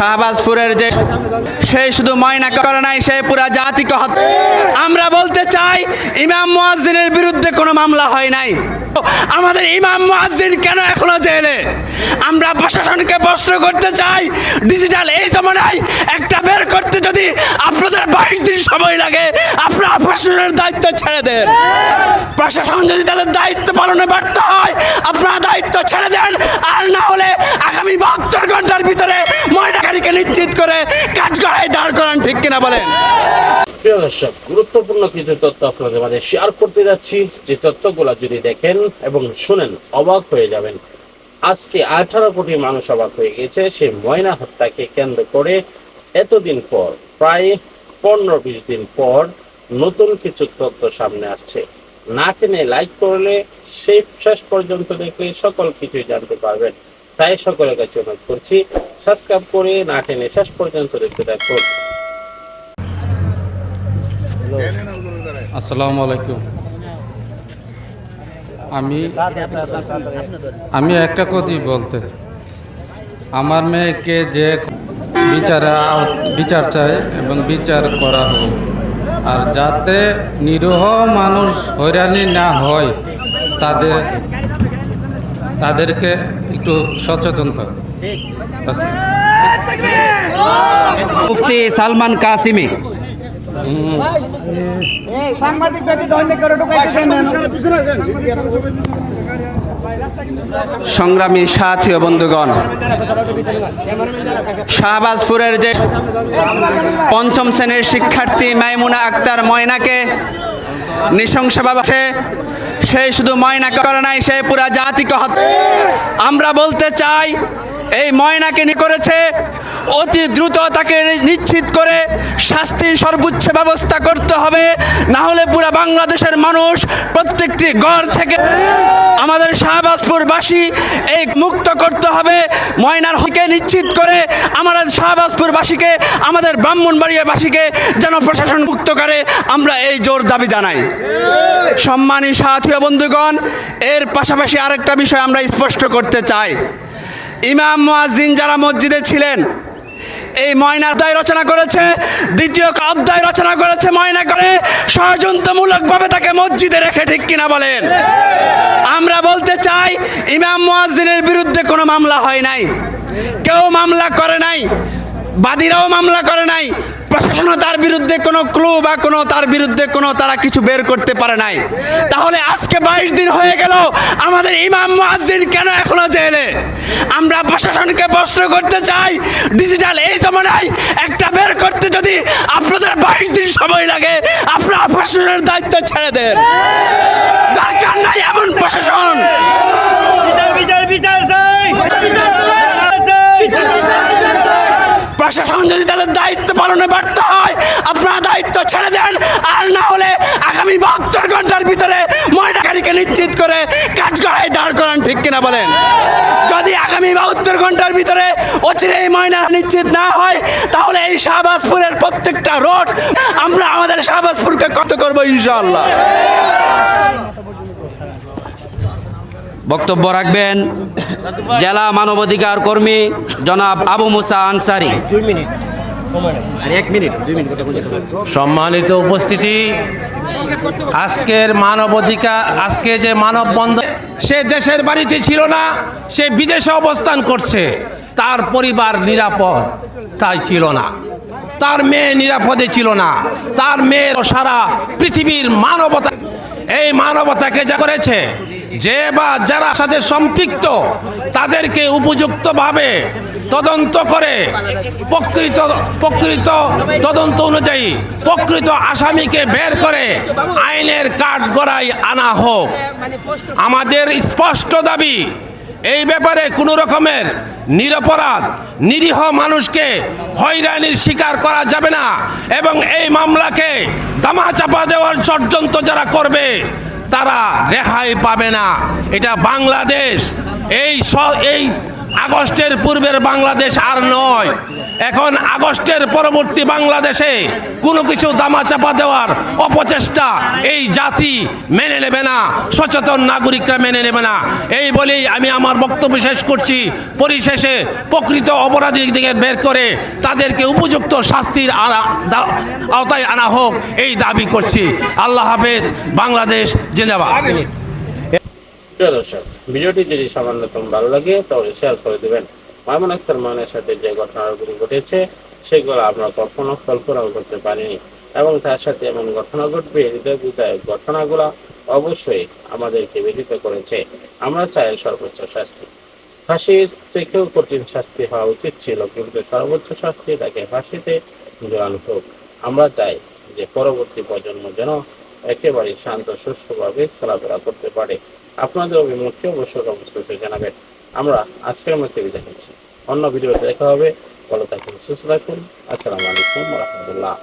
শাহবাজপুরের যে সেই শুধু ময়না করে নাই, সে পুরা জাতিকে আমরা বলতে চাই, ইমাম মুয়াজ্জিনের বিরুদ্ধে কোনো মামলা হয় নাই। আমাদের ইমাম মুয়াজ্জিন কেন এখনও জেলে? আমরা প্রশাসনকে প্রশ্ন করতে চাই ডিজিটাল এই জমানায় একটা বের করতে যদি আপনাদের বাইশ দিন সময় লাগে, আপনারা প্রশাসনের দায়িত্ব ছেড়ে দেন। প্রশাসন যদি তাদের দায়িত্ব পালনে ব্যর্থ হয়, আপনারা দায়িত্ব ছেড়ে দেন, আর না হলে আগামী বাহাত্তর ঘণ্টার ভিতরে ময়নাকারীকে নিশ্চিত করে কাজ করায় দাঁড় করান ঠিক কিনা বলেন? প্রিয় দর্শক, গুরুত্বপূর্ণ কিছু তথ্য আপনাদের মাঝে শেয়ার করতে যাচ্ছি। যে তথ্যগুলো যদি দেখেন এবং শুনেন, অবাক হয়ে যাবেন। আজকে আঠারো কোটি মানুষ অবাক হয়ে গেছে সেই ময়না হত্যাকে কেন্দ্র করে এতদিন পর, প্রায় পনেরো বিশ দিন পর নতুন কিছু তথ্য সামনে আসছে। না টেনে লাইক করলে সেই শেষ পর্যন্ত দেখলে সকল কিছুই জানতে পারবেন। তাই সকলের কাছে অনুরোধ করছি সাবস্ক্রাইব করে না টেনে শেষ পর্যন্ত দেখতে থাকুন। আসসালামু আলাইকুম। আমি আমি একটা কথাই বলতে। আমার মেয়েকে যে বিচার বিচার চাই এবং বিচার করা হোক, আর যাতে নিরীহ মানুষ হয়রানি না হয়, তাদের তাদেরকে একটু সচেতন থাকা মুফতি সালমান কাসিমি। সংগ্রামী সাথী বন্ধুগণ, শাহবাজপুরের যে পঞ্চম শ্রেণির শিক্ষার্থী মাইমুনা আক্তার ময়নাকে নৃশংসভাবে সেই শুধু ময়না করে নাই, সে পুরা জাতিকে আমরা বলতে চাই, এই ময়নাকে নি করেছে অতি দ্রুত তাকে নিশ্চিত করে শাস্তির সর্বোচ্চ ব্যবস্থা করতে হবে। না হলে পুরা বাংলাদেশের মানুষ প্রত্যেকটি ঘর থেকে আমাদের শাহবাজপুরবাসী এই মুক্ত করতে হবে। ময়নার হকে নিশ্চিত করে আমাদের শাহবাজপুরবাসীকে, আমাদের ব্রাহ্মণবাড়িয়াবাসীকে যেন প্রশাসন মুক্ত করে আমরা এই জোর দাবি জানাই। সম্মানী সাথী বন্ধুগণ, এর পাশাপাশি আরেকটা বিষয় আমরা স্পষ্ট করতে চাই। ইমাম মুয়াজ্জিন যারা মসজিদে ছিলেন এই ময়না অধ্যায় রচনা করেছে, দ্বিতীয় অধ্যায় রচনা করেছে ময়না করে ষড়যন্ত্রমূলকভাবে তাকে মসজিদে রেখে ঠিক কিনা বলেন। আমরা বলতে চাই, ইমাম মুয়াজ্জিনের বিরুদ্ধে কোনো মামলা হয় নাই। কেউ মামলা করে নাই। বাদীরাও মামলা করে নাই। প্রশাসনও তার বিরুদ্ধে কোনো ক্লু বা কোনো তার বিরুদ্ধে কোনো তারা কিছু বের করতে পারে নাই। তাহলে আজকে বাইশ দিন হয়ে গেল, আমাদের ইমাম মুয়াজ্জিন কেন এখনও জেলে? আমরা প্রশাসনকে প্রশ্ন করতে চাই ডিজিটাল এই জমানায় একটা বের করতে যদি আপনাদের বাইশ দিন সময় লাগে, আপনারা প্রশাসনের দায়িত্ব ছেড়ে দেন। দরকার নাই এমন প্রশাসন। যদি তাদের দায়িত্ব পালনে ব্যর্থ হয়, আপনারা দায়িত্ব ছেড়ে দেন। আর না হলে আগামী বাহাত্তর ঘণ্টার ভিতরে ময়নাকারীকে নিশ্চিত করে কাজ করায় দাঁড় করান, ঠিক কিনা বলেন? যদি আগামী বাহাত্তর ঘণ্টার ভিতরে অচিরে এই ময়না নিশ্চিত না হয়, তাহলে এই শাহবাজপুরের প্রত্যেকটা রোড আমরা আমাদের শাহবাজপুরকে কত করব ইনশাআল্লাহ? বক্তব্য রাখবেন জেলা মানবাধিকার কর্মী জনাব আবু মুসা আনসারি। সম্মানিত উপস্থিতি আজকের মানবাধিকার আজকে যে মানববন্ধন সে দেশের বাড়িতে ছিল না সে বিদেশে অবস্থান করছে তার পরিবার নিরাপদ তাই ছিল না। তার মেয়ে নিরাপদে ছিল না তার মেয়ের সারা পৃথিবীর মানবতা এই মানবতাকে যা করেছে যে বা যারা সাথে সম্পৃক্ত, তাদেরকে উপযুক্তভাবে তদন্ত করে প্রকৃত প্রকৃত তদন্ত অনুযায়ী প্রকৃত আসামিকে বের করে আইনের কাঠ গড়াই আনা হোক। আমাদের স্পষ্ট দাবি, এই ব্যাপারে কোনো রকমের নিরপরাধ, নিরীহ মানুষকে হয়রানির শিকার করা যাবে না এবং এই মামলাকে দামাচাপা দেওয়ার ষড়যন্ত্র যারা করবে তারা রেহাই পাবে না। এটা বাংলাদেশ। এই এই আগস্টের পূর্বের বাংলাদেশ আর নয়। এখন আগস্টের পরবর্তী বাংলাদেশে কোনো কিছু দামাচাপা দেওয়ার অপচেষ্টা এই জাতি মেনে নেবে না, সচেতন নাগরিকরা মেনে নেবে না। এই বলেই আমি আমার বক্তব্য শেষ করছি। পরিশেষে প্রকৃত অপরাধীদের বের করে তাদেরকে উপযুক্ত শাস্তির আওতায় আনা হোক, এই দাবি করছি। আল্লাহ হাফেজ, বাংলাদেশ জিন্দাবাদ। প্রিয় দর্শক, ভিডিওটি যদি সামান্যতম ভালো লাগে, তাহলে শেয়ার করে দেবেন। মামুন আক্তার মানের সাথে যে ঘটনাগুলি ঘটেছে, সেগুলো আমরা কখনো কল্পনাও করতে পারিনি। এবং তার সাথে এমন ঘটনা ঘটবে হৃদয় বিদায়ক ঘটনাগুলো অবশ্যই আমাদেরকে ব্যথিত করেছে। আমরা চাই সর্বোচ্চ শাস্তি। ফাঁসির থেকেও কঠিন শাস্তি হওয়া উচিত ছিল, কিন্তু সর্বোচ্চ শাস্তি তাকে ফাঁসিতে ঝোলানো হোক। আমরা চাই যে পরবর্তী প্রজন্ম যেন একেবারে শান্ত, সুস্থভাবে খেলাধুলা করতে পারে। আপনাদের অভিমুখে অবশ্যই অবশ্যই জানাবেন। আমরা আজকের মধ্যে বিদায় নিচ্ছি। অন্য ভিডিওতে দেখা হবে। ভালো থাকুন, সুস্থ থাকুন। আসসালামু আলাইকুম রহমতুল্লাহ।